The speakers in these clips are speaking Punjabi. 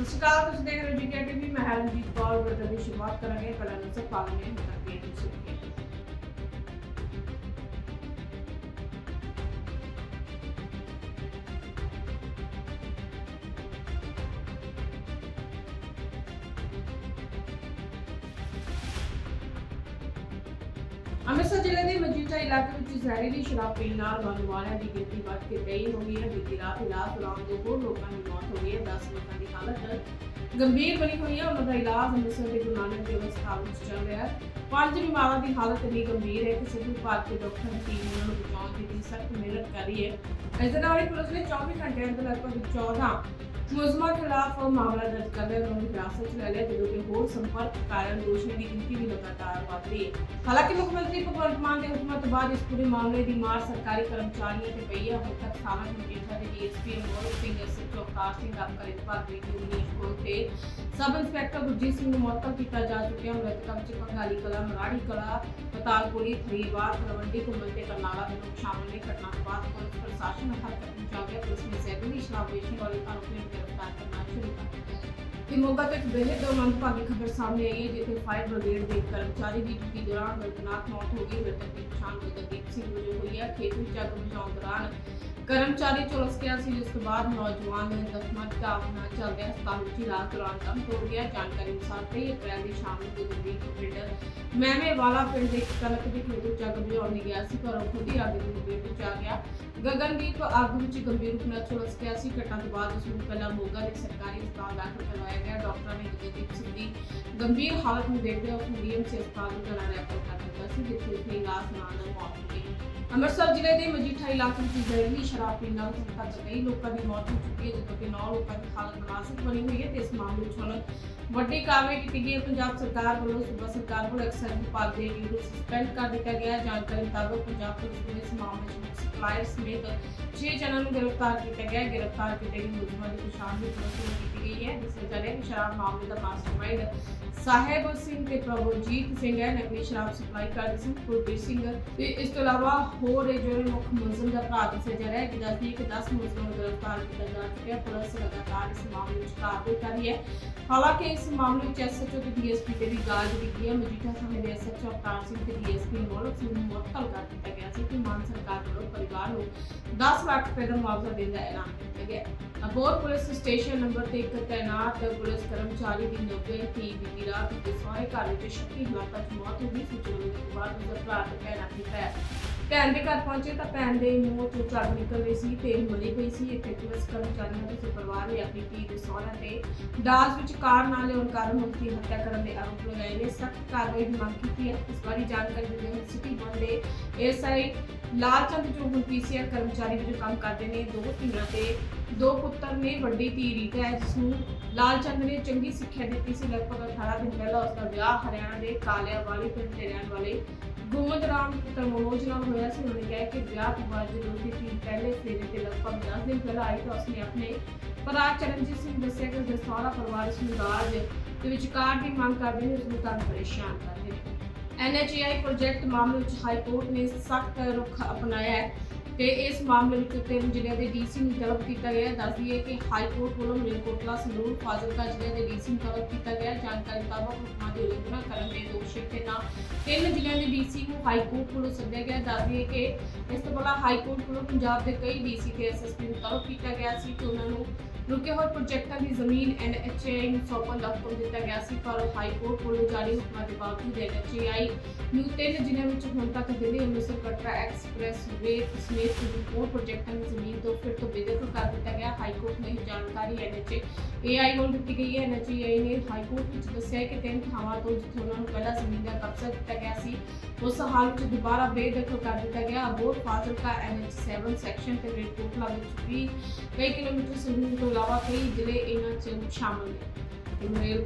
ਸਤਿ ਸ਼੍ਰੀ ਅਕਾਲ, ਤੁਸੀਂ ਦੇਖ ਰਹੇ ਹੋ ਜੀ ਟੀਵੀ ਮੈਂ ਹਰਜੀਤ ਕੌਰ ਵਰਤਨ ਦੀ ਸ਼ੁਰੂਆਤ ਕਰਾਂਗੇ ਕਲਾ ਨੂੰ ਸਭ ਪਾਲਣੇ ਕਰਦੇ ਹਾਂ ਤੁਸੀਂ ਅੰਮ੍ਰਿਤਸਰ ਜ਼ਿਲ੍ਹੇ ਇਲਾਕੇ ਵਿੱਚ ਜ਼ਹਿਰੀਲੀ ਸ਼ਰਾਬ ਪੀਣ ਨਾਲ ਮਰਨ ਦੀ ਗਿਣਤੀ ਵੱਧ ਕੇ 23 ਹੋ ਗਈ ਹੈ। ਬੀਤੀ ਰਾਤ ਇਲਾਜ ਦੌਰਾਨ ਦੋ ਹੋਰ ਲੋਕਾਂ ਦੀ ਮੌਤ ਹੋ ਗਈ ਹੈ। 10 ਲੋਕਾਂ ਦੀ ਹਾਲਤ ਗੰਭੀਰ ਬਣੀ ਹੋਈ ਹੈ। ਉਹਨਾਂ ਦਾ ਇਲਾਜ ਅੰਮ੍ਰਿਤਸਰ ਦੇ ਗੁਰੂ ਨਾਨਕ ਦੇਵ ਹਸਪਤਾਲ ਵਿੱਚ ਚੱਲ ਰਿਹਾ ਹੈ। ਪੰਜ ਬਿਮਾਰਾਂ ਦੀ ਹਾਲਤ ਇੰਨੀ ਗੰਭੀਰ ਹੈ ਕਿ ਸਿੱਧੂ ਭਾਰਤੀ ਡਾਕਟਰ ਟੀਮ ਉਹਨਾਂ ਨੂੰ ਬਚਾਉਣ ਦੀ ਸਖਤ ਮਿਹਨਤ ਕਰ ਰਹੀ ਹੈ। ਇਸ ਦੇ ਨਾਲ ਹੀ ਪੁਲਿਸ ਨੇ 24 ਘੰਟਿਆਂ ਅੰਦਰ ਲਗਭਗ 14 ਮੁਲਜ਼ਮਾਂ ਖਿਲਾਫ ਮਾਮਲਾ ਦਰਜ ਕਰ ਲਿਆ ਉਹਨਾਂ ਨੂੰ ਹਿਰਾਸਤ 'ਚ ਲੈ ਲਿਆ ਜਦੋਂ ਕਿ ਹੋਰ ਸੰਪਰਕ ਕਾਰਨ ਦੋਸ਼ੀਆਂ ਦੀ ਗਿਣਤੀ ਵੀ ਲਗਾਤਾਰ ਵਧ ਰਹੀ ਹੈ। ਹਾਲਾਂਕਿ ਮੁੱਖ ਮੰਤਰੀ ਭਗਵੰਤ ਮਾਨ ਦੇ ਹੁਕਮਾਂ ਤੋਂ ਬਾਅਦ ਇਸ ਪੂਰੇ ਮਾਮਲੇ ਦੀ ਮਾਰ ਸਰਕਾਰੀ ਕਰਮਚਾਰੀਆਂ ਤੇ ਪਈ ਹੈ। ਹੁਣ ਤੱਕ ਥਾਣਾ ਮਜੀਠਾ ਦੇ ਡੀਐਸਪੀ ਅਮੋਲ ਸਿੰਘ, ਐਸਐਚਓ ਅਵਤਾਰ ਸਿੰਘ ਆਪਕਰ ਵਿਭਾਗ ਦੀ ਟੀਮ ਕੋਲ ਤੇ ਸਬ ਇੰਸਪੈਕਟਰ ਗੁਰਜੀਤ ਸਿੰਘ ਨੂੰ ਮੁਅੱਤਲ ਕੀਤਾ ਜਾ ਚੁੱਕਿਆ। ਮ੍ਰਿਤਕਾਂ ਵਿੱਚ ਪੰਗਾਲੀ ਕਲਾ, ਮਰਾੜੀ ਕਲਾ ਪਤਾਲਪੁਰੀ ਥਰੀਵਾਰ, ਤਲਵੰਡੀ, ਘੁੰਮਣ ਤੇ ਕਰਨਾਲਾ ਦੇ ਲੋਕ ਸ਼ਾਮਲ ਨੇ। ਘਟਨਾ ਤੋਂ ਬਾਅਦ ਪੁਲਿਸ ਪ੍ਰਸ਼ਾਸਨ ਨੂੰ ਹਰਕਤ ਵਿੱਚ ਗਿਆ। ਪੁਲਿਸ ਨੇ ਜ਼ਹਿਰੀਲੀ ਸ਼ਰਾਬ ਵੇਚਣ ਵਾਲੇ ਆਰੋਪੀਆਂ ਨੂੰ ਗ੍ਰਿਫਤਾਰ ਕਰਨਾ ਸ਼ੁਰੂ ਕਰ ਦਿੱਤਾ ਕਿ ਮੋਗਾ ਤੋਂ ਇੱਕ ਬੇਹੱਦ ਮੰਦਭਾਗੀ ਖਬਰ ਸਾਹਮਣੇ ਆਈ ਹੈ, ਜਿੱਥੇ ਫਾਇਰ ਬ੍ਰਿਗੇਡ ਦੇ ਇੱਕ ਕਰਮਚਾਰੀ ਦੀ ਡਿਊਟੀ ਦੌਰਾਨ ਦਰਦਨਾਕ ਮੌਤ ਹੋ ਗਈ, ਮ੍ਰਿਤਕ ਦੀ ਪਛਾਣ ਗਗਨਦੀਪ ਸਿੰਘ ਵਜੋਂ ਹੋਈ ਖੇਤ ਵਿੱਚ ਅੱਗ ਬੁਝਾਉਣ ਦੌਰਾਨ ਕਰਮਚਾਰੀ ਝੁਲਸ ਗਿਆ ਸੀ, ਜਿਸ ਤੋਂ ਬਾਅਦ ਨੌਜਵਾਨ ਨੇ ਜ਼ਖਮਾਂ ਦੀ ਆਪਣਾ ਚੱਲਦਿਆਂ ਹਸਪਤਾਲ ਵਿੱਚ ਇਲਾਜ ਦੌਰਾਨ ਦਮ ਤੋੜ ਗਿਆ। ਜਾਣਕਾਰੀ ਅਨੁਸਾਰ 23 ਅਪ੍ਰੈਲ ਦੀ ਸ਼ਾਮ ਨੂੰ ਗਗਨਦੀਪ ਪਿੰਡ ਮੈਵੇਂ ਪਿੰਡ ਦੇ ਇੱਕ ਕਣਕ ਦੇ ਖੇਤ ਵਿੱਚ ਅੱਗ ਬੁਝਾਉਣ ਲਈ ਗਿਆ ਸੀ, ਪਰ ਉਹ ਖੁਦ ਹੀ ਅੱਗ ਦੀ ਲਪੇਟ ਵਿੱਚ ਆ ਗਿਆ। ਗਗਨਦੀਪ ਅੱਗ ਵਿੱਚ ਗੰਭੀਰ ਰੂਪ ਨਾਲ ਝੁਲਸ ਗਿਆ ਸੀ। ਘਟਨਾ ਤੋਂ ਬਾਅਦ ਉਸ ਨੂੰ ਪਹਿਲਾਂ ਮੋਗਾ ਦੇ ਸਰਕਾਰੀ ਹਸਪਤਾਲ ਦਾਖਲ ਕਰਵਾਇਆ ਗਿਆ। ਡਾਕਟਰਾਂ ਨੇ ਗਗਨਦੀਪ ਸਿੰਘ ਦੀ ਗੰਭੀਰ ਹਾਲਤ ਨੂੰ ਦੇਖਦੇ ਉਸ ਨੂੰ ਡੀਐਮਸੀ ਹਸਪਤਾਲ ਨੂੰ ਕਰਾ ਰੈਫਰ ਕਰ ਦਿੱਤਾ ਸੀ, ਜਿੱਥੇ ਉਸ ਦੀ ਇਲਾਜ ਨਾਲ ਮੌਤ ਹੋ ਗਈ। ਅੰਮ੍ਰਿਤਸਰ ਜ਼ਿਲ੍ਹੇ ਦੇ ਮਜੀਠਾ ਇਲਾਕੇ ਵਿੱਚ ਜ਼ਹਿਰੀਲੀ ਸ਼ਰਾਬ ਪੀਣ ਨਾਲ ਹੁਣ ਕਈ ਲੋਕਾਂ ਦੀ ਮੌਤ ਹੋ ਚੁੱਕੀ ਹੈ, ਜਦੋਂ ਕਿ 9 ਲੋਕਾਂ ਦੀ ਹਾਲਤ ਨਾਜ਼ੁਕ ਬਣੀ ਹੋਈ ਹੈ ਤੇ ਇਸ ਮਾਮਲੇ ਵਿੱਚ ਹੁਣ ਵੱਡੀ ਕਾਰਵਾਈ ਕੀਤੀ ਗਈ ਹੈ। ਪੰਜਾਬ ਸਰਕਾਰ ਵੱਲੋਂ ਸੂਬਾ ਸਰਕਾਰ ਵੱਲੋਂ ਐਕਸਾਈਜ਼ ਵਿਭਾਗ ਦੇ ਡੀਓ ਨੂੰ ਸਸਪੈਂਡ ਕਰ ਦਿੱਤਾ ਗਿਆ ਜਾਣਕਾਰੀ ਮੁਤਾਬਕ ਪੰਜਾਬ ਪੁਲਿਸ ਨੇ ਇਸ ਮਾਮਲੇ ਵਿੱਚ ਸਪਲਾਇਰ ਸਮੇਤ 6 ਜਣਾਂ ਨੂੰ ਗ੍ਰਿਫਤਾਰ ਕੀਤਾ ਗਿਆ। ਹੈ ਗ੍ਰਿਫਤਾਰ ਕੀਤੇ ਗਏ ਮੁਲਜ਼ਮਾਂ ਦੀ ਪਛਾਣ ਵੀ ਪੁਲਿਸ ਵੱਲੋਂ ਕੀਤੀ ਗਈ ਹੈ। ਦੱਸਿਆ ਜਾ ਰਿਹਾ ਹੈ ਕਿ ਸ਼ਰਾਬ ਮਾਮਲੇ ਦਾ ਮਾਸਟਰਮਾਈਂਡ ਸਾਹਿਬ ਸਿੰਘ ਤੇ ਪ੍ਰਭੂਜੀਤ ਸਿੰਘ ਹੈ। ਨਕਲੀ ਸ਼ਰਾਬ ਸਪਲਾਈ ਕਰਦੇ ਸਨ ਕੁਲਬੀਰ ਸਿੰਘ। ਤੇ ਇਸ ਤੋਂ ਇਲਾਵਾ ਹੋਰ ਇਹ ਜਿਹੜੇ ਮੁੱਖ ਮੁਲਜ਼ਮ ਦਾ ਭਰਾ ਦੱਸਿਆ ਜਾ ਰਿਹਾ ਹੈ ਜਿਹਦਾ ਕਿ 10 ਮੁਲਜ਼ਮਾਂ ਨੂੰ ਗ੍ਰਿਫਤਾਰ ਕੀਤਾ ਜਾ ਚੁੱਕਿਆ ਹੈ। ਪੁਲਿਸ ਲਗਾਤਾਰ ਇਸ ਮਾਮਲੇ ਵਿੱਚ ਕਾਰਵਾਈ ਕਰ ਰਹੀ ਹੈ। ਹਾਲਾਂਕਿ ਇਸ ਮਾਮਲੇ ਵਿੱਚ ਐਸਐਚਓ ਤੇ ਡੀਐਸਪੀ ਤੇ ਵੀ ਗਾਜ ਦਿੱਤੀ ਹੈ। ਮਜੀਠਾ ਸਮੇਂ ਦੇ ਐਸਐਚਓ ਅਵਤਾਰ ਸਿੰਘ ਤੇ ਡੀਐਸਪੀ ਮੋਲਕ ਸਿੰਘ ਨੂੰ ਮੁਅੱਤਲ ਕਰ ਦਿੱਤਾ ਗਿਆ ਸੀ ਕਿ ਮਾਨ ਸਰਕਾਰ ਵੱਲੋਂ ਪਰਿਵਾਰ ਨੂੰ 10 ਲੱਖ ਰੁਪਏ ਦਾ ਮੁਆਵਜ਼ਾ ਦੇਣ ਦਾ ਐਲਾਨ ਕੀਤਾ ਗਿਆ ਹੈ। ਅਬੋਰ ਪੁਲਿਸ ਸਟੇਸ਼ਨ ਨੰਬਰ ਤੇ ਇੱਕ ਤੈਨਾਤ ਪੁਲਿਸ ਕਰਮਚਾਰੀ ਦੀ 90 ਦੀ ਬੀਤੀ ਰਾਤ ਦੇ ਸਹੁਰੇ ਘਰ ਵਿੱਚ ਸ਼ੱਕੀ ਹਾਲਾਤਾਂ 'ਚ ਮੌਤ ਹੋ ਗਈ ਸੂਚਨਾ ਮਿਲਣ ਤੋਂ ਬਾਅਦ ਉਸਦਾ ਭਰਾ ਤੇ ਭੈਣ ਆਪਣੀ ਭੈਣ ਦੇ ਘਰ ਪਹੁੰਚੇ ਤਾਂ ਭੈਣ ਦੇ ਮੂੰਹ ਤੋਂ ਝੱਗ ਨਿਕਲ ਰਹੀ ਸੀ ਤੇ ਮਲੀ ਪਈ ਸੀ ਇੱਥੇ ਪੁਲਿਸ ਕਰਮਚਾਰੀਆਂ ਦੇ ਪਰਿਵਾਰ ਨੇ ਆਪਣੀ ਧੀ ਦੇ ਸਹੁਰਿਆਂ ਤੇ ਦਾਜ ਵਿੱਚ ਕਾਰ ਨਾ ਲਿਆਉਣ ਕਾਰਨ ਉਸ ਦੀ ਹੱਤਿਆ ਕਰਨ ਦੇ ਆਰੋਪ ਲਗਾਏ ਨੇ ਸਖਤ ਕਾਰਵਾਈ ਦੀ ਮੰਗ ਕੀਤੀ ਹੈ। ਇਸ ਬਾਰੇ ਜਾਣਕਾਰੀ ਦਿੰਦੇ ਹੋਏ ਸਿਟੀ ਵਨ ਦੇ ਐਸਆਈ ਲਾਲਚੰਦ ਜੋ ਹੁਣ ਪੀਸੀਆਰ ਕਰਮਚਾਰੀ ਵਜੋਂ ਕੰਮ ਕਰਦੇ ਨੇ, ਦੋ ਧੀਆਂ ਤੇ ਦੋ ਪੁੱਤਰ ਨੇ, ਵੱਡੀ ਧੀ ਰੀਤਾ ਹੈ, ਜਿਸ ਨੂੰ ਲਾਲਚੰਦ ਨੇ ਚੰਗੀ ਸਿੱਖਿਆ ਦਿੱਤੀ ਸੀ। ਲਗਭਗ 18 ਦਿਨ ਪਹਿਲਾਂ ਉਸ ਦਾ ਵਿਆਹ ਹਰਿਆਣਾ ਦੇ ਕਾਲਿਆ ਵਾਲੀ ਪਿੰਡ ਦੇ ਰਹਿਣ ਵਾਲੇ ਗੋਦ ਰਾਮ ਪੁੱਤਰ ਨਾਲ ਹੋਇਆ ਸੀ। ਉਹਨੇ ਕਿਹਾ ਕਿ ਵਿਆਹ ਤੋਂ ਬਾਅਦ ਜਦੋਂ ਉਸਦੀ ਧੀ ਪਹਿਲੇ ਫੇਰੇ ਤੇ ਲਗਭਗ 10 ਦਿਨ ਪਹਿਲਾਂ ਆਈ ਤਾਂ ਉਸਨੇ ਆਪਣੇ ਭਰਾ ਚਰਨਜੀਤ ਸਿੰਘ ਦੱਸਿਆ ਕਿ ਉਸਦਾ ਸਾਰਾ ਪਰਿਵਾਰ ਇਸ ਨੂੰ ਦਾਜ ਦੇ ਵਿਚਕਾਰ ਦੀ ਮੰਗ ਕਰਦੇ ਨੇ ਉਸ ਨੂੰ ਤੰਗ ਪਰੇਸ਼ਾਨ ਕਰਦੇ ਨੇ। ਐਨਐਚਏਆਈ ਪ੍ਰੋਜੈਕਟ ਮਾਮਲੇ ਵਿੱਚ ਹਾਈ ਕੋਰਟ ਨੇ ਸਖਤ ਰੁਖ ਅਪਣਾਇਆ ਹੈ ਤੇ ਇਸ ਮਾਮਲੇ ਵਿੱਚ ਤਿੰਨ ਜ਼ਿਲ੍ਹਿਆਂ ਦੇ ਡੀਸੀ ਨੂੰ ਤਲਬ ਕੀਤਾ ਗਿਆ ਹੈ। ਦੱਸ ਦਈਏ ਕਿ ਹਾਈ ਕੋਰਟ ਵੱਲੋਂ ਮਲੇਰਕੋਟਲਾ, ਸੰਗਰੂਰ, ਫਾਜ਼ਿਲਕਾ ਜ਼ਿਲ੍ਹੇ ਦੇ ਡੀਸੀ ਨੂੰ ਤਲਬ ਕੀਤਾ ਗਿਆ ਜਾਣਕਾਰੀ ਮੁਤਾਬਕ ਦੇ ਨਾ ਤਿੰਨ ਜ਼ਿਲ੍ਹਿਆਂ ਦੇ ਡੀਸੀ ਨੂੰ ਹਾਈ ਕੋਰਟ ਕੋਲੋਂ ਸੱਦਿਆ ਗਿਆ ਹੈ। ਕਿ ਇਸ ਤੋਂ ਪਹਿਲਾਂ ਹਾਈ ਕੋਰਟ ਕੋਲੋਂ ਪੰਜਾਬ ਦੇ ਕਈ ਡੀਸੀ ਤੇ ਐਸਐਸਪੀ ਨੂੰ ਤਲਬ ਕੀਤਾ ਗਿਆ ਸੀ ਕਿ ਉਹਨਾਂ ਨੂੰ ਰੁਕੇ ਹੋਏ ਪ੍ਰੋਜੈਕਟਾਂ ਦੀ ਜ਼ਮੀਨ ਐਨਐਚਏਆਈ ਨੂੰ ਸੌਂਪਣ ਦਾ ਹੁਕਮ ਦਿੱਤਾ ਗਿਆ ਸੀ, ਪਰ ਹਾਈ ਕੋਰਟ ਵੱਲੋਂ ਜਾਰੀ ਹੁਕਮਾਂ ਦੇ ਬਾਵਜੂਦ ਐਨਐਚਏਆਈ ਨੂੰ ਤਿੰਨ ਜ਼ਿਲ੍ਹਿਆਂ ਵਿੱਚ ਹੁਣ ਤੱਕ ਦਿੱਲੀ ਅੰਮ੍ਰਿਤਸਰ, ਕਟਰਾ ਐਕਸਪ੍ਰੈਸ ਵੇ ਸਮੇਤ ਕੁਝ ਹੋਰ ਪ੍ਰੋਜੈਕਟਾਂ ਦੀ ਜ਼ਮੀਨ ਤੋਂ ਫਿਰ ਤੋਂ ਬੇਦਖਲ ਕਰ ਦਿੱਤਾ ਗਿਆ। ਹਾਈ ਕੋਰਟ ਨੇ ਇਹ ਜਾਣਕਾਰੀ ਐਨਐਚਏਆਈ ਨੂੰ ਦਿੱਤੀ ਗਈ ਹੈ। ਐਨਐਚਏਆਈ ਨੇ ਹਾਈ ਕੋਰਟ ਵਿੱਚ ਦੱਸਿਆ ਕਿ ਤਿੰਨ ਥਾਵਾਂ ਤੋਂ ਜਿੱਥੇ ਉਹਨਾਂ ਨੂੰ ਪਹਿਲਾਂ ਜ਼ਮੀਨ ਦਾ ਕਬਜ਼ਾ ਦਿੱਤਾ ਗਿਆ ਸੀ, ਉਸ ਹਾਲ ਵਿੱਚ ਦੁਬਾਰਾ ਬੇਦਖਲ ਕਰ ਦਿੱਤਾ ਗਿਆ। ਅਬੋਰ ਫਾਜ਼ਿਲਕਾ ਐਨਐਚ 7 ਸੈਕਸ਼ਨ ਤੇ ਰੇਟਕੋਟਲਾ ਵਿੱਚ ਵੀ ਕਈ ਕਿਲੋਮੀਟਰ ਜ਼ਮੀਨ ਤੋਂ ਇਲਾਵਾ ਕਈ ਜ਼ਿਲ੍ਹੇ ਇਹਨਾਂ 'ਚ ਸ਼ਾਮਲ ਨੇ। ਮੇਲ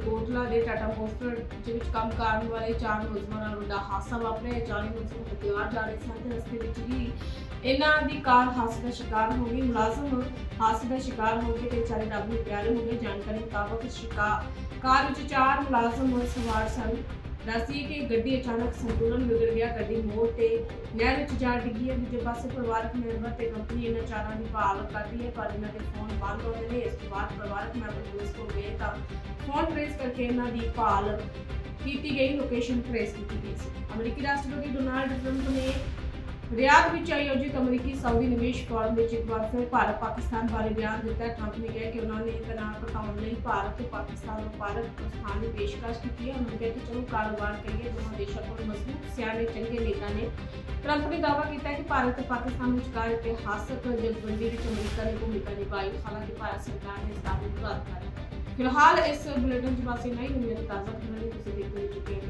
ਦੇ ਟਾਟਾ ਮੋਟਰ ਦੇ ਵਿੱਚ ਕੰਮ ਕਰਨ ਵਾਲੇ ਚਾਰ ਮੁਲਜ਼ਮਾਂ ਨਾਲ ਵੱਡਾ ਹਾਦਸਾ ਵਾਪਰਿਆ ਚਾਰੇ ਮੁਲਜ਼ਮ ਹਥਿਆਰ ਜਾ ਰਹੇ ਸਨ ਤੇ ਰਸਤੇ ਵਿੱਚ ਹੀ ਇਹਨਾਂ ਦੀ ਕਾਰ ਹਾਦਸੇ ਦਾ ਸ਼ਿਕਾਰ ਹੋ ਗਈ। ਮੁਲਾਜ਼ਮ ਹਾਦਸੇ ਦਾ ਸ਼ਿਕਾਰ ਹੋ ਕੇ ਤੇ ਚਾਰੇ ਰੱਬ ਨੂੰ ਪਿਆਰੇ ਹੋ ਗਏ। ਜਾਣਕਾਰੀ ਮੁਤਾਬਕ ਸ਼ਿਕਾਰ ਕਾਰ ਵਿੱਚ ਚਾਰ ਮੁਲਾਜ਼ਮ ਸਵਾਰ ਸਨ। ਦੱਸਦੀ ਕਿ ਗੱਡੀ ਅਚਾਨਕ ਸੰਤੁਲਨ ਵਿਗੜ ਗਿਆ, ਗੱਡੀ ਮੋੜ ਤੇ ਨਹਿਰ ਵਿੱਚ ਜਾ ਡਿੱਗੀ ਹੈ, ਦੂਜੇ ਪਾਸੇ ਪਰਿਵਾਰਕ ਮੈਂਬਰ ਤੇ ਕੰਪਨੀ ਇਹਨਾਂ ਚਾਰਾਂ ਦੀ ਭਾਲ ਕਰਦੀ ਹੈ, ਪਰ ਇਹਨਾਂ ਦੇ ਫੋਨ ਬੰਦ ਹੋ ਗਏ ਨੇ। ਇਸ ਤੋਂ ਬਾਅਦ ਪਰਿਵਾਰਕ ਮੈਂਬਰ ਪੁਲਿਸ ਕੋਲ ਗਏ ਤਾਂ ਫੋਨ ਟ੍ਰੇਸ ਕਰਕੇ ਇਹਨਾਂ ਦੀ ਭਾਲ ਕੀਤੀ ਗਈ, ਲੋਕੇਸ਼ਨ ਟ੍ਰੇਸ ਕੀਤੀ ਗਈ ਸੀ। ਅਮਰੀਕੀ ਰਾਸ਼ਟਰਪਤੀ ਡੋਨਾਲਡ ਟਰੰਪ ਨੇ ਰਿਆਦ ਵਿੱਚ ਆਯੋਜਿਤ ਅਮਰੀਕੀ ਸਾਊਦੀ ਨਿਵੇਸ਼ ਫੋਰਮ ਵਿੱਚ ਇੱਕ ਵਾਰ ਫਿਰ ਭਾਰਤ ਪਾਕਿਸਤਾਨ ਬਾਰੇ ਬਿਆਨ ਦਿੱਤਾ। ਟਰੰਪ ਨੇ ਕਿਹਾ ਕਿ ਉਹਨਾਂ ਨੇ ਤਣਾਅ ਘਟਾਉਣ ਲਈ ਭਾਰਤ ਤੇ ਪਾਕਿਸਤਾਨ ਨੂੰ ਪ੍ਰਸਥਾਨ ਦੀ ਪੇਸ਼ਕਸ਼ ਕੀਤੀ ਹੈ। ਉਹਨਾਂ ਕਿਹਾ ਕਿ ਚਲੋ ਕਾਰੋਬਾਰ ਕਰੀਏ ਦੋਵਾਂ ਦੇਸ਼ਾਂ ਕੋਲ ਮਜ਼ਬੂਤ, ਸਿਆਣੇ, ਚੰਗੇ ਨੇਤਾ ਨੇ। ਟਰੰਪ ਨੇ ਦਾਅਵਾ ਕੀਤਾ ਕਿ ਭਾਰਤ ਤੇ ਪਾਕਿਸਤਾਨ ਵਿਚਕਾਰ ਇਤਿਹਾਸਕ ਜਥੇਬੰਦੀ ਵਿੱਚ ਅਮਰੀਕਾ ਨੇ ਭੂਮਿਕਾ ਨਿਭਾਈ। ਹਾਲਾਂਕਿ ਭਾਰਤ ਸਰਕਾਰ ਨੇ ਇਸ ਦਾ ਵਿਰੋਧ ਕਰ ਫਿਲਹਾਲ ਇਸ ਬੁਲੇਟਿਨ 'ਚ ਬਸ ਇੰਨਾ ਹੀ। ਨਵੀਆਂ ਤਾਜ਼ਾ ਖਬਰਾਂ ਲਈ ਤੁਸੀਂ ਦੇਖਦੇ ਹੋ ਚੁੱਕੇ